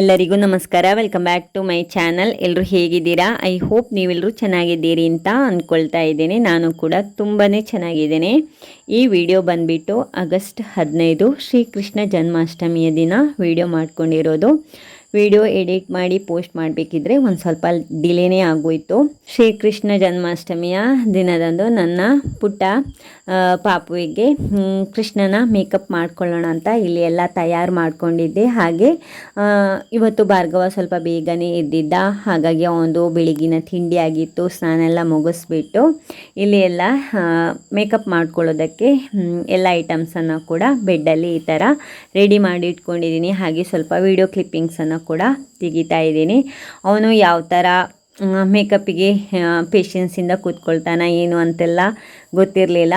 ಎಲ್ಲರಿಗೂ ನಮಸ್ಕಾರ. Welcome back to my channel ಎಲ್ಲರೂ ಹೇಗಿದ್ದೀರಾ? ಐ ಹೋಪ್ ನೀವೆಲ್ಲರೂ ಚೆನ್ನಾಗಿದ್ದೀರಿ ಅಂತ ಅಂದ್ಕೊಳ್ತಾ ಇದ್ದೀನಿ. ನಾನು ಕೂಡ ತುಂಬಾ ಚೆನ್ನಾಗಿದ್ದೇನೆ. ಈ ವಿಡಿಯೋ ಬಂದುಬಿಟ್ಟು ಆಗಸ್ಟ್ ಹದಿನೈದು ಶ್ರೀಕೃಷ್ಣ ಜನ್ಮಾಷ್ಟಮಿಯ ದಿನ. ವಿಡಿಯೋ ಮಾಡ್ಕೊಂಡಿರೋದು. ವಿಡಿಯೋ ಎಡಿಟ್ ಮಾಡಿ ಪೋಸ್ಟ್ ಮಾಡಬೇಕಿದ್ರೆ ಒಂದು ಸ್ವಲ್ಪ ಡಿಲೇನೇ ಆಗೋಯಿತು. ಶ್ರೀಕೃಷ್ಣ ಜನ್ಮಾಷ್ಟಮಿಯ ದಿನದಂದು ನನ್ನ ಪುಟ್ಟ ಪಾಪುವಿಗೆ ಕೃಷ್ಣನ ಮೇಕಪ್ ಮಾಡ್ಕೊಳ್ಳೋಣ ಅಂತ ಇಲ್ಲಿ ಎಲ್ಲ ತಯಾರು ಮಾಡ್ಕೊಂಡಿದ್ದೆ. ಹಾಗೆ ಇವತ್ತು ಭಾರ್ಗವ ಸ್ವಲ್ಪ ಬೇಗನೆ ಎದ್ದಿದ್ದ. ಹಾಗಾಗಿ ಒಂದು ಬೆಳಗಿನ ತಿಂಡಿ ಆಗಿತ್ತು, ಸ್ನಾನ ಎಲ್ಲ ಮುಗಿಸ್ಬಿಟ್ಟು ಇಲ್ಲಿ ಎಲ್ಲ ಮೇಕಪ್ ಮಾಡ್ಕೊಳ್ಳೋದಕ್ಕೆ ಎಲ್ಲ ಐಟಮ್ಸನ್ನು ಕೂಡ ಬೆಡ್ಡಲ್ಲಿ ಈ ಥರ ರೆಡಿ ಮಾಡಿ ಇಟ್ಕೊಂಡಿದ್ದೀನಿ. ಹಾಗೆ ಸ್ವಲ್ಪ ವೀಡಿಯೋ ಕ್ಲಿಪ್ಪಿಂಗ್ಸನ್ನು ಕೂಡ ತೆಗಿತಾ ಇದ್ದೀನಿ. ಅವನು ಯಾವ ಥರ ಮೇಕಪ್ಪಿಗೆ ಪೇಷನ್ಸಿಂದ ಕೂತ್ಕೊಳ್ತಾನೆ ಏನು ಅಂತೆಲ್ಲ ಗೊತ್ತಿರಲಿಲ್ಲ.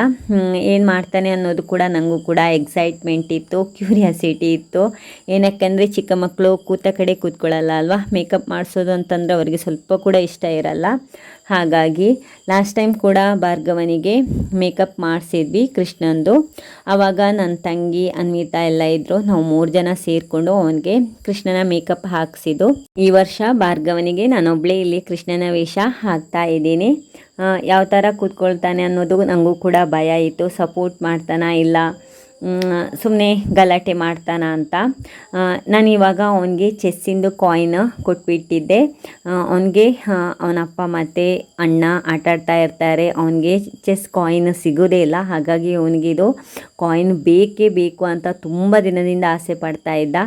ಏನು ಮಾಡ್ತಾನೆ ಅನ್ನೋದು ಕೂಡ ನನಗೂ ಕೂಡ ಎಕ್ಸೈಟ್ಮೆಂಟ್ ಇತ್ತು ಕ್ಯೂರಿಯಾಸಿಟಿ ಇತ್ತು. ಏನಕ್ಕಂದರೆ ಚಿಕ್ಕ ಮಕ್ಕಳು ಕೂತ ಕಡೆ ಕೂತ್ಕೊಳ್ಳಲ್ಲ ಅಲ್ವಾ? ಮೇಕಪ್ ಮಾಡಿಸೋದು ಅಂತಂದರೆ ಅವರಿಗೆ ಸ್ವಲ್ಪ ಕೂಡ ಇಷ್ಟ ಇರಲ್ಲ. ಹಾಗಾಗಿ ಲಾಸ್ಟ್ ಟೈಮ್ ಕೂಡ ಭಾರ್ಗವನಿಗೆ ಮೇಕಪ್ ಮಾಡಿಸಿದ್ವಿ ಕೃಷ್ಣಂದು. ಆವಾಗ ನನ್ನ ತಂಗಿ, ಅನ್ವಿತಾ ಎಲ್ಲ ಇದ್ದರು ನಾವು ಮೂರು ಜನ ಸೇರಿಕೊಂಡು ಅವನಿಗೆ ಕೃಷ್ಣನ ಮೇಕಪ್ ಹಾಕಿಸಿದ್ದು. ಈ ವರ್ಷ ಭಾರ್ಗವನಿಗೆ ನಾನೊಬ್ಬಳೇ ಇಲ್ಲಿ ಕೃಷ್ಣನ ವೇಷ ಹಾಕ್ತಾ ಇದ್ದೀನಿ. ಯಾವ ಥರ ಕೂತ್ಕೊಳ್ತಾನೆ ಅನ್ನೋದು ನನಗೂ ಕೂಡ ಭಯ ಇತ್ತು. ಸಪೋರ್ಟ್ ಮಾಡ್ತಾನ ಇಲ್ಲ? ಸುಮ್ಮನೆ ಗಲಾಟೆ ಮಾಡ್ತಾನ ಅಂತ. ನಾನು ಇವಾಗ ಅವನಿಗೆ ಚೆಸ್ಸಿಂದು ಕಾಯಿನ್ ಕೊಟ್ಬಿಟ್ಟಿದ್ದೆ. ಅವನಿಗೆ ಅವನ ಅಪ್ಪ ಮತ್ತು ಅಣ್ಣ ಆಟಾಡ್ತಾ ಇರ್ತಾರೆ. ಅವನಿಗೆ ಚೆಸ್ ಕಾಯಿನ್ ಸಿಗೋದೇ ಇಲ್ಲ. ಹಾಗಾಗಿ ಅವನಿಗೆ ಇದು ಕಾಯಿನ್ ಬೇಕೇ ಬೇಕು ಅಂತ ತುಂಬ ದಿನದಿಂದ ಆಸೆ ಪಡ್ತಾ ಇದ್ದ.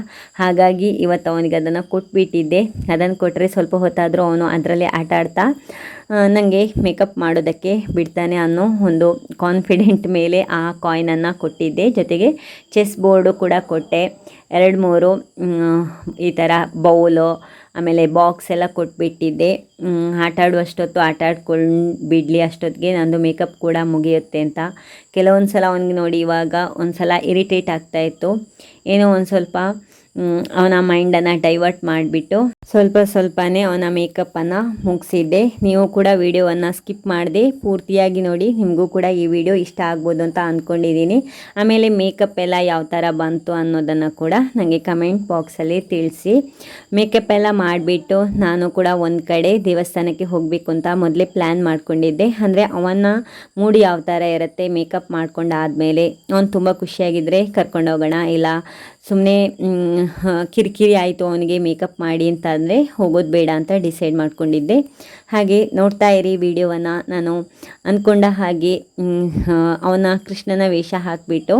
ಹಾಗಾಗಿ ಇವತ್ತು ಅವನಿಗೆ ಅದನ್ನು ಕೊಟ್ಬಿಟ್ಟಿದ್ದೆ. ಅದನ್ನು ಕೊಟ್ಟರೆ ಸ್ವಲ್ಪ ಹೊತ್ತಾದರೂ ಅವನು ಅದರಲ್ಲಿ ಆಟ ಆಡ್ತಾ ನನಗೆ ಮೇಕಪ್ ಮಾಡೋದಕ್ಕೆ ಬಿಡ್ತಾನೆ ಅನ್ನೋ ಒಂದು ಕಾನ್ಫಿಡೆಂಟ್ ಮೇಲೆ ಆ ಕಾಯಿನನ್ನು ಕೊಟ್ಟಿದ್ದೆ. ಜೊತೆಗೆ ಚೆಸ್ ಬೋರ್ಡು ಕೂಡ ಕೊಟ್ಟೆ. ಎರಡು ಮೂರು ಈ ಥರ ಬೌಲು ಆಮೇಲೆ ಬಾಕ್ಸ್ ಎಲ್ಲ ಕೊಟ್ಬಿಟ್ಟಿದ್ದೆ. ಆಟಾಡುವಷ್ಟೊತ್ತು ಆಟ ಆಡುವಷ್ಟೊತ್ತು ಆಟ ಆಡ್ಕೊಂಡು ಬಿಡಲಿ ಅಷ್ಟೊತ್ತಿಗೆ ನಂದು ಮೇಕಪ್ ಕೂಡ ಮುಗಿಯುತ್ತೆ ಅಂತ. ಕೆಲವೊಂದು ಸಲ ಅವ್ನಿಗೆ ನೋಡಿ ಇವಾಗ ಒಂದು ಸಲ ಇರಿಟೇಟ್ ಆಗ್ತಾಯಿತ್ತು ಏನೋ ಒಂದು ಸ್ವಲ್ಪ ಅವನ ಮೈಂಡನ್ನು ಡೈವರ್ಟ್ ಮಾಡಿಬಿಟ್ಟು ಸ್ವಲ್ಪ ಸ್ವಲ್ಪನೇ ಅವನ ಮೇಕಪ್ಪನ್ನು ಮುಗಿಸಿದ್ದೆ. ನೀವು ಕೂಡ ವಿಡಿಯೋವನ್ನು ಸ್ಕಿಪ್ ಮಾಡಿದೆ, ಪೂರ್ತಿಯಾಗಿ ನೋಡಿ, ನಿಮಗೂ ಕೂಡ ಈ ವಿಡಿಯೋ ಇಷ್ಟ ಆಗ್ಬೋದು ಅಂತ ಅಂದ್ಕೊಂಡಿದ್ದೀನಿ ಆಮೇಲೆ ಮೇಕಪ್ ಎಲ್ಲ ಯಾವ ಥರ ಬಂತು ಅನ್ನೋದನ್ನು ಕೂಡ ನನಗೆ ಕಮೆಂಟ್ ಬಾಕ್ಸಲ್ಲಿ ತಿಳಿಸಿ. ಮೇಕಪ್ ಎಲ್ಲ ಮಾಡಿಬಿಟ್ಟು ನಾನು ಕೂಡ ಒಂದು ಕಡೆ ದೇವಸ್ಥಾನಕ್ಕೆ ಹೋಗಬೇಕು ಅಂತ ಮೊದಲೇ ಪ್ಲ್ಯಾನ್ ಮಾಡ್ಕೊಂಡಿದ್ದೆ. ಅಂದರೆ ಅವನ ಮೂಡಿ ಯಾವ ಥರ ಇರುತ್ತೆ ಮೇಕಪ್ ಮಾಡ್ಕೊಂಡಾದ್ಮೇಲೆ, ಅವನು ತುಂಬ ಖುಷಿಯಾಗಿದ್ದರೆ ಕರ್ಕೊಂಡೋಗೋಣ, ಇಲ್ಲ ಸುಮ್ಮನೆ ಕಿರಿಕಿರಿ ಆಯಿತು ಅವನಿಗೆ ಮೇಕಪ್ ಮಾಡಿ ಅಂತ ಅಂದರೆ ಹೋಗೋದು ಬೇಡ ಅಂತ ಡಿಸೈಡ್ ಮಾಡ್ಕೊಂಡಿದ್ದೆ. ಹಾಗೆ ನೋಡ್ತಾ ಇರಿ ವಿಡಿಯೋವನ್ನು. ನಾನು ಅಂದ್ಕೊಂಡ ಹಾಗೆ ಅವನ ಕೃಷ್ಣನ ವೇಷ ಹಾಕಿಬಿಟ್ಟು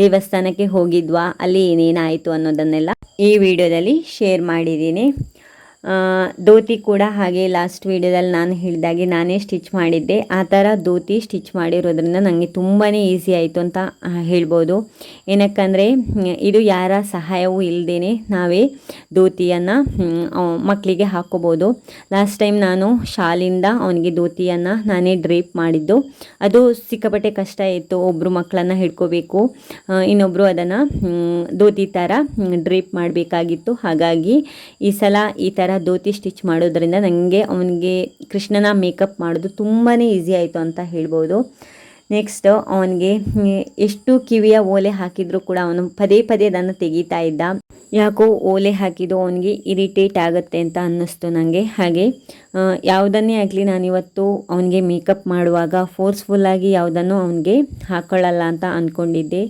ದೇವಸ್ಥಾನಕ್ಕೆ ಹೋಗಿದ್ವಾ, ಅಲ್ಲಿ ಏನೇನಾಯಿತು ಅನ್ನೋದನ್ನೆಲ್ಲ ಈ ವಿಡಿಯೋದಲ್ಲಿ ಶೇರ್ ಮಾಡಿದ್ದೀನಿ. ಧೋತಿ ಕೂಡ ಹಾಗೆ ಲಾಸ್ಟ್ ವೀಡಿಯೋದಲ್ಲಿ ನಾನು ಹೇಳಿದಾಗೆ ನಾನೇ ಸ್ಟಿಚ್ ಮಾಡಿದ್ದೆ. ಆ ಥರ ಧೋತಿ ಸ್ಟಿಚ್ ಮಾಡಿರೋದ್ರಿಂದ ನನಗೆ ತುಂಬಾ ಈಸಿ ಆಯಿತು ಅಂತ ಹೇಳ್ಬೋದು. ಏನಕ್ಕಂದರೆ ಇದು ಯಾರ ಸಹಾಯವೂ ಇಲ್ಲದೇ ನಾವೇ ಧೋತಿಯನ್ನು ಮಕ್ಕಳಿಗೆ ಹಾಕೋಬೋದು. ಲಾಸ್ಟ್ ಟೈಮ್ ನಾನು ಶಾಲಿಂದ ಅವನಿಗೆ ಧೋತಿಯನ್ನು ನಾನೇ ಡ್ರೇಪ್ ಮಾಡಿದ್ದು. ಅದು ಸಿಕ್ಕಾಪಟ್ಟೆ ಕಷ್ಟ ಇತ್ತು ಒಬ್ಬರು ಮಕ್ಕಳನ್ನು ಹಿಡ್ಕೋಬೇಕು ಇನ್ನೊಬ್ಬರು ಅದನ್ನು ಧೋತಿ ಥರ ಡ್ರೇಪ್ ಮಾಡಬೇಕಾಗಿತ್ತು. ಹಾಗಾಗಿ ಈ ಸಲ ಈ ಥರ ಧೋತಿ ಸ್ಟಿಚ್ ಮಾಡೋದ್ರಿಂದ ನನಗೆ ಅವನಿಗೆ ಕೃಷ್ಣನ ಮೇಕಪ್ ಮಾಡೋದು ತುಂಬಾ ಈಸಿ ಆಯಿತು ಅಂತ ಹೇಳ್ಬೋದು. ನೆಕ್ಸ್ಟ್ ಅವನಿಗೆ ಎಷ್ಟು ಕಿವಿಯ ಓಲೆ ಹಾಕಿದರೂ ಕೂಡ ಅವನು ಪದೇ ಪದೇ ಅದನ್ನು ತೆಗಿತಾ ಇದ್ದ. ಯಾಕೋ ಓಲೆ ಹಾಕಿದ್ದು ಅವನಿಗೆ ಇರಿಟೇಟ್ ಆಗುತ್ತೆ ಅಂತ ಅನ್ನಿಸ್ತು ನನಗೆ ಹಾಗೆ ಯಾವುದನ್ನೇ ಆಗಲಿ ನಾನಿವತ್ತು ಅವನಿಗೆ ಮೇಕಪ್ ಮಾಡುವಾಗ ಫೋರ್ಸ್ಫುಲ್ಲಾಗಿ ಯಾವುದನ್ನು ಅವನಿಗೆ ಹಾಕೊಳ್ಳಲ್ಲ ಅಂತ ಅಂದ್ಕೊಂಡಿದ್ದೆ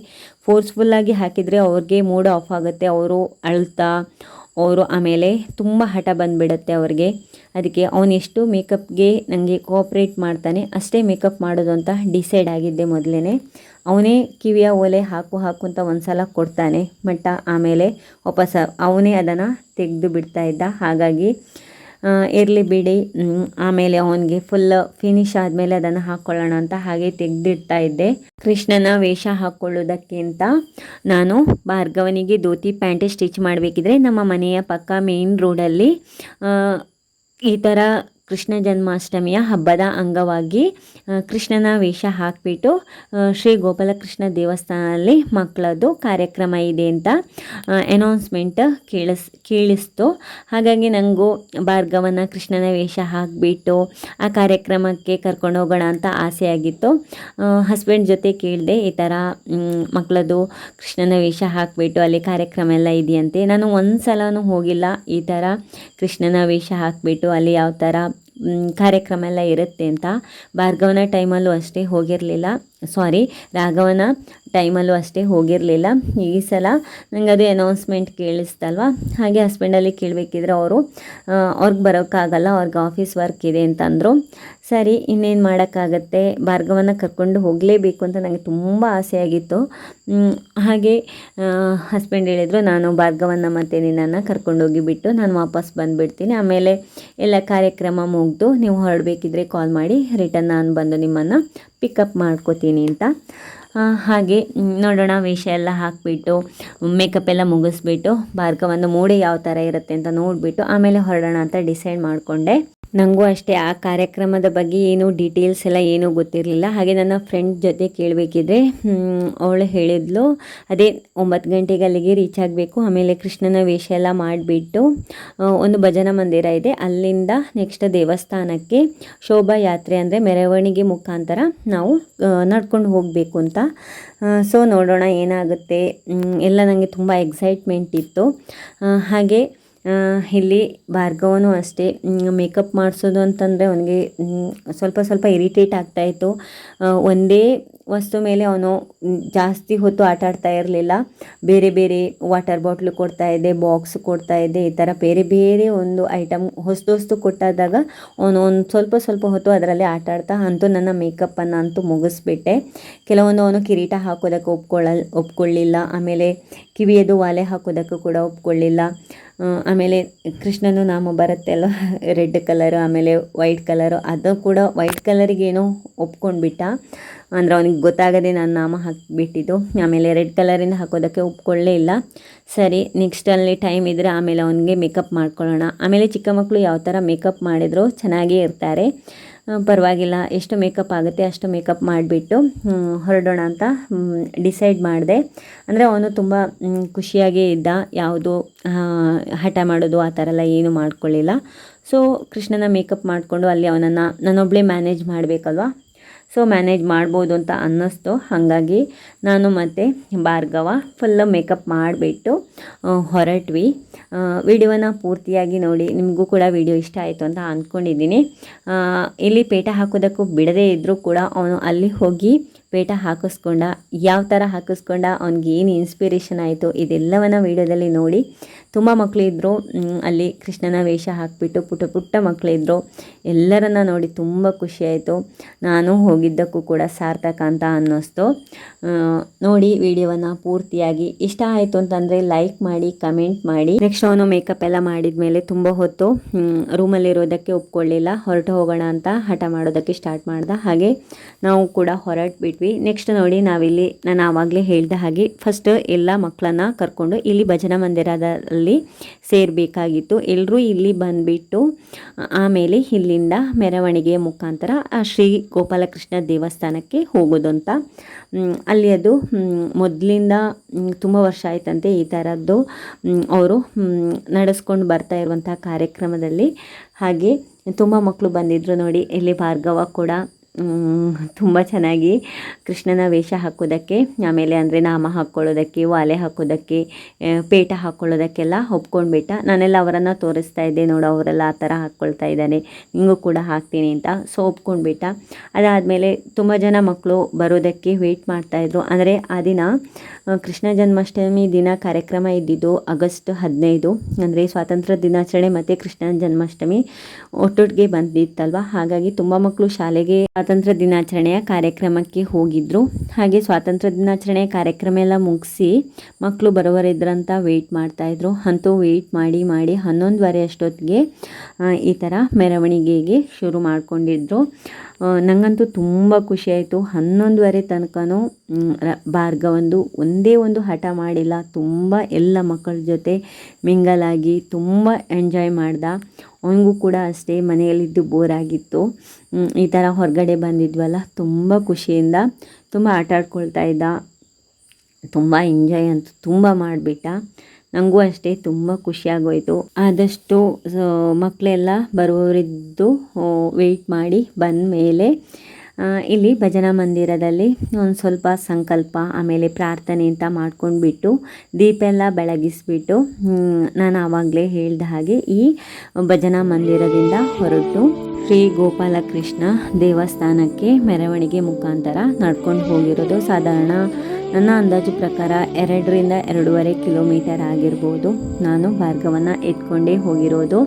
ಫೋರ್ಸ್ಫುಲ್ಲಾಗಿ ಹಾಕಿದರೆ ಅವ್ರಿಗೆ ಮೂಡ್ ಆಫ್ ಆಗುತ್ತೆ, ಅವರು ಅಳ್ತಾ ಅವರು ಆಮೇಲೆ ತುಂಬ ಹಠ ಬಂದುಬಿಡುತ್ತೆ ಅವ್ರಿಗೆ. ಅದಕ್ಕೆ ಅವನೆಷ್ಟು ಮೇಕಪ್ಗೆ ನನಗೆ ಕೋಆಪ್ರೇಟ್ ಮಾಡ್ತಾನೆ, ಅಷ್ಟೇ ಮೇಕಪ್ ಮಾಡೋದು ಅಂತ ಡಿಸೈಡ್ ಆಗಿದ್ದೆ ಮೊದಲೇ ಅವನೇ ಕಿವಿಯ ಓಲೆ ಹಾಕು ಹಾಕು ಅಂತ ಒಂದು ಸಲ ಕೊಡ್ತಾನೆ, ಬಟ್ ಆಮೇಲೆ ವಾಪಸ್ ಅವನೇ ಅದನ್ನು ತೆಗೆದು ಬಿಡ್ತಾ ಇದ್ದ. ಹಾಗಾಗಿ ಇರಲಿ ಬಿಡಿ. ಆಮೇಲೆ ಅವನಿಗೆ ಫುಲ್ ಫಿನಿಶ್ ಆದಮೇಲೆ ಅದನ್ನು ಹಾಕ್ಕೊಳ್ಳೋಣ ಅಂತ ಹಾಗೆ ತೆಗೆದಿಡ್ತಾ ಇದ್ದೆ. ಕೃಷ್ಣನ ವೇಷ ಹಾಕ್ಕೊಳ್ಳೋದಕ್ಕಿಂತ ನಾನು ಭಾರ್ಗವನಿಗೆ ಧೋತಿ ಪ್ಯಾಂಟ್ ಸ್ಟಿಚ್ ಮಾಡಬೇಕಿದ್ರೆ ನಮ್ಮ ಮನೆಯ ಪಕ್ಕ ಮೇನ್ ರೋಡಲ್ಲಿ ಈ ಥರ ಕೃಷ್ಣ ಜನ್ಮಾಷ್ಟಮಿಯ ಹಬ್ಬದ ಅಂಗವಾಗಿ ಕೃಷ್ಣನ ವೇಷ ಹಾಕಿಬಿಟ್ಟು ಶ್ರೀ ಗೋಪಾಲಕೃಷ್ಣ ದೇವಸ್ಥಾನದಲ್ಲಿ ಮಕ್ಕಳದ್ದು ಕಾರ್ಯಕ್ರಮ ಇದೆ ಅಂತ ಅನೌನ್ಸ್ಮೆಂಟ್ ಕೇಳಿಸ್, ಕೇಳಿಸ್ತು. ಹಾಗಾಗಿ ನನಗೂ ಭಾರ್ಗವನ ಕೃಷ್ಣನ ವೇಷ ಹಾಕಿಬಿಟ್ಟು, ಆ ಕಾರ್ಯಕ್ರಮಕ್ಕೆ ಕರ್ಕೊಂಡು ಹೋಗೋಣ ಅಂತ ಆಸೆ ಆಗಿತ್ತು. ಹಸ್ಬೆಂಡ್ ಜೊತೆ ಕೇಳಿದೆ ಈ ಥರ ಮಕ್ಕಳದು ಕೃಷ್ಣನ ವೇಷ ಹಾಕಿಬಿಟ್ಟು ಅಲ್ಲಿ ಕಾರ್ಯಕ್ರಮ ಎಲ್ಲ ಇದೆಯಂತೆ. ನಾನು ಒಂದು ಸಲನೂ ಹೋಗಿಲ್ಲ ಈ ಥರ ಕೃಷ್ಣನ ವೇಷ ಹಾಕಿಬಿಟ್ಟು ಅಲ್ಲಿ ಯಾವ ಥರ ಕಾರ್ಯಕ್ರಮ ಎಲ್ಲ ಇರುತ್ತೆ ಅಂತ. ಭಾರ್ಗವನ ಟೈಮಲ್ಲೂ ಅಷ್ಟೇ ಹೋಗಿರಲಿಲ್ಲ. ಸಾರಿ ರಾಘವನ ಟೈಮಲ್ಲೂ ಅಷ್ಟೇ ಹೋಗಿರಲಿಲ್ಲ. ಈ ಸಲ ನನಗೆ ಅದು ಅನೌನ್ಸ್ಮೆಂಟ್ ಕೇಳಿಸ್ತಲ್ವ? ಹಾಗೆ ಹಸ್ಬೆಂಡಲ್ಲಿ ಕೇಳಬೇಕಿದ್ರೆ ಅವರು ಅವ್ರಿಗೆ ಬರೋಕ್ಕಾಗಲ್ಲ ಅವ್ರಿಗೆ ಆಫೀಸ್ ವರ್ಕ್ ಇದೆ ಅಂತಂದರು. ಸರಿ ಇನ್ನೇನು ಮಾಡೋಕ್ಕಾಗತ್ತೆ? ಭಾರ್ಗವನ ಕರ್ಕೊಂಡು ಹೋಗಲೇಬೇಕು ಅಂತ ನನಗೆ ತುಂಬ ಆಸೆ ಆಗಿತ್ತು ಮ್, ಹಾಗೆ ಹಸ್ಬೆಂಡ್ ಹೇಳಿದರು ನಾನು ಭಾರ್ಗವನ್ನ ಮತ್ತು ನಿನ್ನನ್ನು ಕರ್ಕೊಂಡೋಗಿಬಿಟ್ಟು ನಾನು ವಾಪಸ್ ಬಂದುಬಿಡ್ತೀನಿ. ಆಮೇಲೆ ಎಲ್ಲ ಕಾರ್ಯಕ್ರಮ ಮುಗಿದು ನೀವು ಹೊರಡಬೇಕಿದ್ರೆ ಕಾಲ್ ಮಾಡಿ ರಿಟರ್ನ್ ನಾನು ಬಂದು ನಿಮ್ಮನ್ನು ಪಿಕಪ್ ಮಾಡ್ಕೋತೀನಿ ಅಂತ. ಹಾಗೆ ನೋಡೋಣ, ವೇಷ ಎಲ್ಲ ಹಾಕಿಬಿಟ್ಟು ಮೇಕಪ್ ಎಲ್ಲ ಮುಗಿಸ್ಬಿಟ್ಟು ಭಾರ್ಗವನ್ನು ಮೂಡೆ ಯಾವ ಥರ ಇರುತ್ತೆ ಅಂತ ನೋಡಿಬಿಟ್ಟು, ಆಮೇಲೆ ಹೊರಡೋಣ ಅಂತ ಡಿಸೈಡ್ ಮಾಡಿಕೊಂಡೆ. ನನಗೂ ಅಷ್ಟೇ ಆ ಕಾರ್ಯಕ್ರಮದ ಬಗ್ಗೆ ಏನು ಡೀಟೇಲ್ಸ್ ಎಲ್ಲ ಏನೂ ಗೊತ್ತಿರಲಿಲ್ಲ. ಹಾಗೆ ನನ್ನ ಫ್ರೆಂಡ್ ಜೊತೆ ಕೇಳಬೇಕಿದ್ರೆ ಅವಳು ಹೇಳಿದ್ಲು, ಅದೇ ಒಂಬತ್ತು ಗಂಟೆಗೆ ಅಲ್ಲಿಗೆ ರೀಚ್ ಆಗಬೇಕು. ಆಮೇಲೆ ಕೃಷ್ಣನ ವೇಷ ಎಲ್ಲ ಮಾಡಿಬಿಟ್ಟು ಒಂದು ಭಜನಾ ಮಂದಿರ ಇದೆ. ಅಲ್ಲಿಂದ ನೆಕ್ಸ್ಟ್ ದೇವಸ್ಥಾನಕ್ಕೆ ಶೋಭಾಯಾತ್ರೆ ಅಂದರೆ ಮೆರವಣಿಗೆ ಮುಖಾಂತರ ನಾವು ನಡ್ಕೊಂಡು ಹೋಗಬೇಕು ಅಂತ. ಸೊ ನೋಡೋಣ ಏನಾಗುತ್ತೆ. ಎಲ್ಲ ನನಗೆ ತುಂಬ ಎಕ್ಸೈಟ್ಮೆಂಟ್ ಇತ್ತು. ಹಾಗೆ ಇಲ್ಲಿ ಭಾರ್ಗವನು ಅಷ್ಟೇ. ಮೇಕಪ್ ಮಾಡಿಸೋದು ಅಂತಂದರೆ ಅವನಿಗೆ ಸ್ವಲ್ಪ ಸ್ವಲ್ಪ ಇರಿಟೇಟ್ ಆಗ್ತಾಯಿತ್ತು ಒಂದೇ ವಸ್ತು ಮೇಲೆ ಅವನು ಜಾಸ್ತಿ ಹೊತ್ತು ಆಟ ಆಡ್ತಾ ಇರಲಿಲ್ಲ. ಬೇರೆ ಬೇರೆ ವಾಟರ್ ಬಾಟ್ಲು ಕೊಡ್ತಾ ಇದೆ ಬಾಕ್ಸ್ ಕೊಡ್ತಾ ಇದೆ ಈ ಥರ ಬೇರೆ ಬೇರೆ ಒಂದು ಐಟಮ್ ಹೊಸ್ತು ಹೊಸ್ತು ಕೊಟ್ಟಾದಾಗ ಅವನು ಒಂದು ಸ್ವಲ್ಪ ಸ್ವಲ್ಪ ಹೊತ್ತು ಅದರಲ್ಲಿ ಆಟ ಆಡ್ತಾ, ಅಂತೂ ನನ್ನ ಮೇಕಪ್ಪನ್ನು ಅಂತೂ ಮುಗಿಸ್ಬಿಟ್ಟೆ. ಕೆಲವೊಂದು ಅವನು ಕಿರೀಟ ಹಾಕೋದಕ್ಕೆ ಒಪ್ಕೊಳ್ಳ, ಒಪ್ಕೊಳ್ಳಿಲ್ಲ. ಆಮೇಲೆ ಕಿವಿಯದು ವಾಲೆ ಹಾಕೋದಕ್ಕೂ ಕೂಡ ಒಪ್ಕೊಳ್ಳಿಲ್ಲ. ಆಮೇಲೆ ಕೃಷ್ಣನು ನಾಮ ಬರುತ್ತೆ ಅಲ್ವ ರೆಡ್ ಕಲರು, ಆಮೇಲೆ ವೈಟ್ ಕಲರು, ಅದು ಕೂಡ ವೈಟ್ ಕಲರಿಗೇನೋ ಒಪ್ಕೊಂಡ್ಬಿಟ್ಟ. ಅಂದರೆ ಅವನಿಗೆ ಗೊತ್ತಾಗದೆ ನಾನು ನಾಮ ಹಾಕಿಬಿಟ್ಟಿದ್ದು. ಆಮೇಲೆ ರೆಡ್ ಕಲರಿಂದ ಹಾಕೋದಕ್ಕೆ ಒಪ್ಕೊಳ್ಳೇ ಇಲ್ಲ. ಸರಿ ನೆಕ್ಸ್ಟ್ ಅಲ್ಲಿ ಟೈಮ್ ಇದ್ದರೆ ಆಮೇಲೆ ಅವನಿಗೆ ಮೇಕಪ್ ಮಾಡ್ಕೊಳ್ಳೋಣ. ಆಮೇಲೆ ಚಿಕ್ಕ ಮಕ್ಕಳು ಯಾವ ಥರ ಮೇಕಪ್ ಮಾಡಿದರೂ ಚೆನ್ನಾಗೇ ಇರ್ತಾರೆ. ಪರವಾಗಿಲ್ಲ. ಎಷ್ಟು ಮೇಕಪ್ ಆಗುತ್ತೆ ಅಷ್ಟು ಮೇಕಪ್ ಮಾಡಿಬಿಟ್ಟು ಹೊರಡೋಣ ಅಂತ ಡಿಸೈಡ್ ಮಾಡಿದೆ. ಅಂದರೆ ಅವನು ತುಂಬ ಖುಷಿಯಾಗೇ ಇದ್ದ. ಯಾವುದು ಹಠ ಮಾಡೋದು, ಆ ಥರ ಎಲ್ಲ ಏನೂ ಮಾಡ್ಕೊಳ್ಳಿಲ್ಲ. ಸೊ ಕೃಷ್ಣನ ಮೇಕಪ್ ಮಾಡಿಕೊಂಡು ಅಲ್ಲಿ ಅವನನ್ನು ನಾನೊಬ್ಬಳೇ ಮ್ಯಾನೇಜ್ ಮಾಡಬೇಕಲ್ವ? ಸೊ ಮ್ಯಾನೇಜ್ ಮಾಡ್ಬೋದು ಅಂತ ಅನ್ನಿಸ್ತು. ಹಾಗಾಗಿ ನಾನು ಮತ್ತು ಭಾರ್ಗವ ಫುಲ್ಲು ಮೇಕಪ್ ಮಾಡಿಬಿಟ್ಟು ಹೊರಟ್ವಿ. ವಿಡಿಯೋನ ಪೂರ್ತಿಯಾಗಿ ನೋಡಿ. ನಿಮಗೂ ಕೂಡ ವಿಡಿಯೋ ಇಷ್ಟ ಆಯಿತು ಅಂತ ಅಂದ್ಕೊಂಡಿದ್ದೀನಿ ಇಲ್ಲಿ ಪೇಟ ಹಾಕೋದಕ್ಕೂ ಬಿಡದೇ ಇದ್ದರೂ ಕೂಡ ಅವನು ಅಲ್ಲಿ ಹೋಗಿ ಪೇಟ ಹಾಕಿಸ್ಕೊಂಡ, ಯಾವ ಥರ ಹಾಕಿಸ್ಕೊಂಡ, ಅವ್ನಿಗೆ ಏನು ಇನ್ಸ್ಪಿರೇಷನ್ ಆಯಿತು, ಇದೆಲ್ಲವನ್ನು ವೀಡಿಯೋದಲ್ಲಿ ನೋಡಿ. ತುಂಬ ಮಕ್ಕಳಿದ್ರು ಅಲ್ಲಿ ಕೃಷ್ಣನ ವೇಷ ಹಾಕಿಬಿಟ್ಟು ಪುಟ್ಟ ಪುಟ್ಟ ಮಕ್ಕಳಿದ್ರು ಎಲ್ಲರನ್ನ ನೋಡಿ ತುಂಬ ಖುಷಿಯಾಯಿತು ನಾನು ಹೋಗಿದ್ದಕ್ಕೂ ಕೂಡ ಸಾರ್ಥಕ ಅಂತ ಅನ್ನಿಸ್ತು. ನೋಡಿ ವಿಡಿಯೋವನ್ನು ಪೂರ್ತಿಯಾಗಿ. ಇಷ್ಟ ಆಯಿತು ಅಂತಂದರೆ ಲೈಕ್ ಮಾಡಿ ಕಮೆಂಟ್ ಮಾಡಿ. ನೆಕ್ಸ್ಟ್ ಅವನು ಮೇಕಪ್ ಎಲ್ಲ ಮಾಡಿದ ಮೇಲೆ ತುಂಬ ಹೊತ್ತು ರೂಮಲ್ಲಿರೋದಕ್ಕೆ ಒಪ್ಕೊಳ್ಳಿಲ್ಲ. ಹೊರಟು ಹೋಗೋಣ ಅಂತ ಹಠ ಮಾಡೋದಕ್ಕೆ ಸ್ಟಾರ್ಟ್ ಮಾಡ್ದೆ. ಹಾಗೆ ನಾವು ಕೂಡ ಹೊರಟ್ಬಿಟ್ವಿ ನೆಕ್ಸ್ಟ್ ನೋಡಿ ನಾವಿಲ್ಲಿ ನಾನು ಆವಾಗಲೇ ಹೇಳಿದ ಹಾಗೆ ಫಸ್ಟ್ ಎಲ್ಲ ಮಕ್ಕಳನ್ನ ಕರ್ಕೊಂಡು ಇಲ್ಲಿ ಭಜನಾ ಮಂದಿರದಲ್ಲಿ ಸೇರಬೇಕಾಗಿತ್ತು. ಎಲ್ಲರೂ ಇಲ್ಲಿ ಬಂದುಬಿಟ್ಟು, ಆಮೇಲೆ ಇಲ್ಲಿಂದ ಮೆರವಣಿಗೆಯ ಮುಖಾಂತರ ಶ್ರೀ ಗೋಪಾಲಕೃಷ್ಣ ದೇವಸ್ಥಾನಕ್ಕೆ ಹೋಗೋದು ಅಂತ ಅಲ್ಲಿ ಅದು ಮೊದಲಿಂದ ತುಂಬ ವರ್ಷ ಆಯ್ತಂತೆ ಈ ಥರದ್ದು ಅವರು ನಡೆಸ್ಕೊಂಡು ಬರ್ತಾ ಇರುವಂಥ ಕಾರ್ಯಕ್ರಮದಲ್ಲಿ. ಹಾಗೆ ತುಂಬ ಮಕ್ಕಳು ಬಂದಿದ್ದರು ನೋಡಿ, ಇಲ್ಲಿ ಭಾರ್ಗವ ಕೂಡ ತುಂಬ ಚೆನ್ನಾಗಿ ಕೃಷ್ಣನ ವೇಷ ಹಾಕೋದಕ್ಕೆ ಆಮೇಲೆ ಅಂದರೆ ನಾಮ ಹಾಕ್ಕೊಳ್ಳೋದಕ್ಕೆ ವಾಲೆ ಹಾಕೋದಕ್ಕೆ ಪೇಟ ಹಾಕ್ಕೊಳ್ಳೋದಕ್ಕೆಲ್ಲ ಒಪ್ಕೊಂಡ್ಬಿಟ್ಟ. ನಾನೆಲ್ಲ ಅವರನ್ನು ತೋರಿಸ್ತಾ ಇದ್ದೆ ನೋಡು, ಅವರೆಲ್ಲ ಆ ಥರ ಹಾಕ್ಕೊಳ್ತಾ ಇದ್ದಾನೆ ನಿಂಗೂ ಕೂಡ ಹಾಕ್ತೀನಿ ಅಂತ. ಸೊ ಒಪ್ಕೊಂಡ್ಬಿಟ್ಟ. ಅದಾದಮೇಲೆ ತುಂಬ ಜನ ಮಕ್ಕಳು ಬರೋದಕ್ಕೆ ವೆಯ್ಟ್ ಮಾಡ್ತಾಯಿದ್ರು ಅಂದರೆ ಆ ದಿನ ಕೃಷ್ಣ ಜನ್ಮಾಷ್ಟಮಿ ದಿನ ಕಾರ್ಯಕ್ರಮ ಇದ್ದಿದ್ದು ಆಗಸ್ಟ್ ಹದಿನೈದು. ಅಂದರೆ ಸ್ವಾತಂತ್ರ್ಯ ದಿನಾಚರಣೆ ಮತ್ತು ಕೃಷ್ಣ ಜನ್ಮಾಷ್ಟಮಿ ಒಟ್ಟೊಟ್ಟಿಗೆ ಬಂದಿತ್ತಲ್ವ? ಹಾಗಾಗಿ ತುಂಬ ಮಕ್ಕಳು ಶಾಲೆಗೆ ಸ್ವಾತಂತ್ರ್ಯ ದಿನಾಚರಣೆಯ ಕಾರ್ಯಕ್ರಮಕ್ಕೆ ಹೋಗಿದ್ದರು ಹಾಗೆ ಸ್ವಾತಂತ್ರ್ಯ ದಿನಾಚರಣೆಯ ಕಾರ್ಯಕ್ರಮ ಎಲ್ಲ ಮುಗಿಸಿ ಮಕ್ಕಳು ಬರೋವರಿದ್ರಂತ ವೆಯ್ಟ್ ಮಾಡ್ತಾಯಿದ್ರು ಅಂತೂ ವೆಯ್ಟ್ ಮಾಡಿ ಮಾಡಿ ಹನ್ನೊಂದುವರೆ ಅಷ್ಟೊತ್ತಿಗೆ ಈ ಥರ ಮೆರವಣಿಗೆಗೆ ಶುರು ಮಾಡಿಕೊಂಡಿದ್ರು. ನನಗಂತೂ ತುಂಬ ಖುಷಿಯಾಯಿತು ಹನ್ನೊಂದುವರೆ ತನಕನೂ ಭಾರ್ಗವಂದು ಒಂದೇ ಒಂದು ಹಠ ಮಾಡಿಲ್ಲ. ತುಂಬ ಎಲ್ಲ ಮಕ್ಕಳ ಜೊತೆ ಮಿಂಗಲಾಗಿ ತುಂಬ ಎಂಜಾಯ್ ಮಾಡ್ದ. ಅವನಿಗೂ ಕೂಡ ಅಷ್ಟೇ ಮನೆಯಲ್ಲಿದ್ದು ಬೋರ್ ಆಗಿತ್ತು ಈ ಥರ ಹೊರಗಡೆ ಬಂದಿದ್ವಲ್ಲ, ತುಂಬ ಖುಷಿಯಿಂದ, ತುಂಬ ಆಟ ಆಡ್ಕೊಳ್ತಾ ಇದ್ದ. ತುಂಬ ಎಂಜಾಯ್ ಅಂತೂ ತುಂಬ ಮಾಡಿಬಿಟ್ಟ. ನನಗೂ ಅಷ್ಟೇ ತುಂಬ ಖುಷಿಯಾಗೋಯಿತು ಆದಷ್ಟು ಮಕ್ಕಳೆಲ್ಲ ಬರೋರಿದ್ದು ವೆಯ್ಟ್ ಮಾಡಿ ಬಂದ ಮೇಲೆ ಇಲ್ಲಿ ಭಜನಾ ಮಂದಿರದಲ್ಲಿ ಒಂದು ಸ್ವಲ್ಪ ಸಂಕಲ್ಪ, ಆಮೇಲೆ ಪ್ರಾರ್ಥನೆ ಅಂತ ಮಾಡ್ಕೊಂಡ್ಬಿಟ್ಟು ದೀಪ ಎಲ್ಲ ಬೆಳಗಿಸ್ಬಿಟ್ಟು ನಾನು ಆವಾಗಲೇ ಹೇಳಿದ ಹಾಗೆ ಈ ಭಜನಾ ಮಂದಿರದಿಂದ ಹೊರಟು ಶ್ರೀ ಗೋಪಾಲಕೃಷ್ಣ ದೇವಸ್ಥಾನಕ್ಕೆ ಮೆರವಣಿಗೆ ಮುಖಾಂತರ ನಡ್ಕೊಂಡು ಹೋಗಿರೋದು. ಸಾಧಾರಣ ನನ್ನ ಅಂದಾಜು ಪ್ರಕಾರ ಎರಡರಿಂದ ಎರಡೂವರೆ ಕಿಲೋಮೀಟರ್ ಆಗಿರ್ಬೋದು. ನಾನು ಮಾರ್ಗವನ್ನು ಎತ್ಕೊಂಡೇ ಹೋಗಿರೋದು.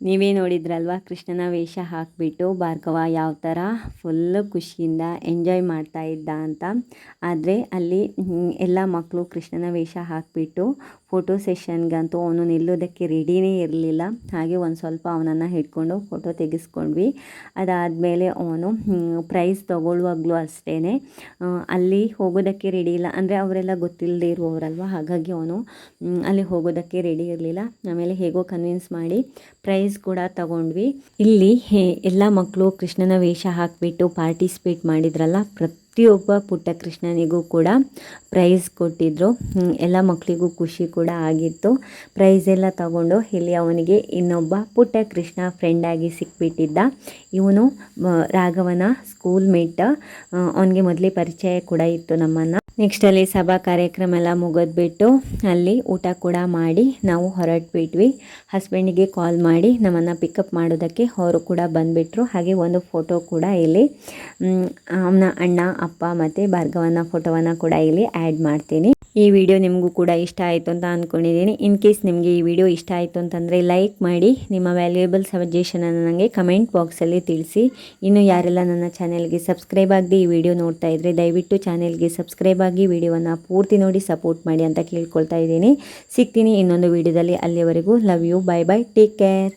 ನೀವೇ ನೋಡಿದ್ರಲ್ವ, ಕೃಷ್ಣನ ವೇಷ ಹಾಕಿಬಿಟ್ಟು ಭಾರ್ಗವ ಯಾವ ಥರ ಫುಲ್ಲು ಖುಷಿಯಿಂದ ಎಂಜಾಯ್ ಮಾಡ್ತಾ ಇದ್ದ ಅಂತ. ಆದರೆ ಅಲ್ಲಿ ಎಲ್ಲ ಮಕ್ಕಳು ಕೃಷ್ಣನ ವೇಷ ಹಾಕಿಬಿಟ್ಟು ಫೋಟೋ ಸೆಷನ್ಗಂತೂ ಅವನು ನಿಲ್ಲೋದಕ್ಕೆ ರೆಡಿನೇ ಇರಲಿಲ್ಲ. ಹಾಗೆ ಒಂದು ಸ್ವಲ್ಪ ಅವನನ್ನು ಹಿಡ್ಕೊಂಡು ಫೋಟೋ ತೆಗೆಸ್ಕೊಂಡ್ವಿ. ಅದಾದಮೇಲೆ ಅವನು ಪ್ರೈಸ್ ತೊಗೊಳ್ಳುವಾಗಲೂ ಅಷ್ಟೇ ಅಲ್ಲಿ ಹೋಗೋದಕ್ಕೆ ರೆಡಿ ಇಲ್ಲ. ಅಂದರೆ ಅವರೆಲ್ಲ ಗೊತ್ತಿಲ್ಲದೆ ಇರುವವರಲ್ವ? ಹಾಗಾಗಿ ಅವನು ಅಲ್ಲಿ ಹೋಗೋದಕ್ಕೆ ರೆಡಿ ಇರಲಿಲ್ಲ. ಆಮೇಲೆ ಹೇಗೋ ಕನ್ವಿನ್ಸ್ ಮಾಡಿ ಪ್ರೈಸ್ ಕೂಡ ತಗೊಂಡ್ವಿ. ಇಲ್ಲಿ ಎಲ್ಲ ಮಕ್ಕಳು ಕೃಷ್ಣನ ವೇಷ ಹಾಕಿಬಿಟ್ಟು ಪಾರ್ಟಿಸಿಪೇಟ್ ಮಾಡಿದ್ರಲ್ಲ? ಪ್ರತಿಯೊಬ್ಬ ಪುಟ್ಟ ಕೃಷ್ಣನಿಗೂ ಕೂಡ ಪ್ರೈಸ್ ಕೊಟ್ಟಿದ್ದರು ಎಲ್ಲ ಮಕ್ಕಳಿಗೂ ಖುಷಿ ಕೂಡ ಆಗಿತ್ತು. ಪ್ರೈಸ್ ಎಲ್ಲ ತಗೊಂಡು ಇಲ್ಲಿ ಅವನಿಗೆ ಇನ್ನೊಬ್ಬ ಪುಟ್ಟ ಕೃಷ್ಣ ಫ್ರೆಂಡಾಗಿ ಸಿಕ್ಬಿಟ್ಟಿದ್ದ. ಇವನು ರಾಘವನ ಸ್ಕೂಲ್ ಮೇಟ್ ಅವನಿಗೆ ಮೊದಲೇ ಪರಿಚಯ ಕೂಡ ಇತ್ತು ನಮ್ಮನ್ನು. ನೆಕ್ಸ್ಟ್ ಅಲ್ಲಿ ಸಭಾ ಕಾರ್ಯಕ್ರಮ ಎಲ್ಲ ಮುಗಿದ್ಬಿಟ್ಟು ಅಲ್ಲಿ ಊಟ ಕೂಡ ಮಾಡಿ ನಾವು ಹೊರಟ್ಬಿಟ್ವಿ. ಹಸ್ಬೆಂಡಿಗೆ ಕಾಲ್ ಮಾಡಿ ನಮ್ಮನ್ನು ಪಿಕಪ್ ಮಾಡೋದಕ್ಕೆ ಅವರು ಕೂಡ ಬಂದುಬಿಟ್ರು. ಹಾಗೆ ಒಂದು ಫೋಟೋ ಕೂಡ ಇಲ್ಲಿ ಅವನ ಅಣ್ಣ, ಅಪ್ಪ ಮತ್ತು ಭಾರ್ಗವನ ಫೋಟೋವನ್ನು ಕೂಡ ಇಲ್ಲಿ ಆ್ಯಡ್ ಮಾಡ್ತೀನಿ. ಈ ವಿಡಿಯೋ ನಿಮಗೂ ಕೂಡ ಇಷ್ಟ ಆಯಿತು ಅಂತ ಅಂದ್ಕೊಂಡಿದ್ದೀನಿ ಇನ್ ಕೇಸ್ ನಿಮಗೆ ಈ ವಿಡಿಯೋ ಇಷ್ಟ ಆಯಿತು ಅಂತಂದರೆ ಲೈಕ್ ಮಾಡಿ, ನಿಮ್ಮ ವ್ಯಾಲ್ಯೂಯಬಲ್ ಸಜೆಷನನ್ನು ನನಗೆ ಕಮೆಂಟ್ ಬಾಕ್ಸಲ್ಲಿ ತಿಳಿಸಿ. ಇನ್ನು ಯಾರೆಲ್ಲ ನನ್ನ ಚಾನೆಲ್ಗೆ ಸಬ್ಸ್ಕ್ರೈಬ್ ಆಗದೆ ಈ ವಿಡಿಯೋ ನೋಡ್ತಾ ಇದ್ದರೆ ದಯವಿಟ್ಟು ಚಾನೆಲ್ಗೆ ಸಬ್ಸ್ಕ್ರೈಬ್ ಆಗಿ ವಿಡಿಯೋವನ್ನು ಪೂರ್ತಿ ನೋಡಿ ಸಪೋರ್ಟ್ ಮಾಡಿ ಅಂತ ಕೇಳ್ಕೊಳ್ತಾ ಇದ್ದೀನಿ. ಸಿಗ್ತೀನಿ ಇನ್ನೊಂದು ವಿಡಿಯೋದಲ್ಲಿ ಅಲ್ಲಿಯವರೆಗೂ love you bye bye take care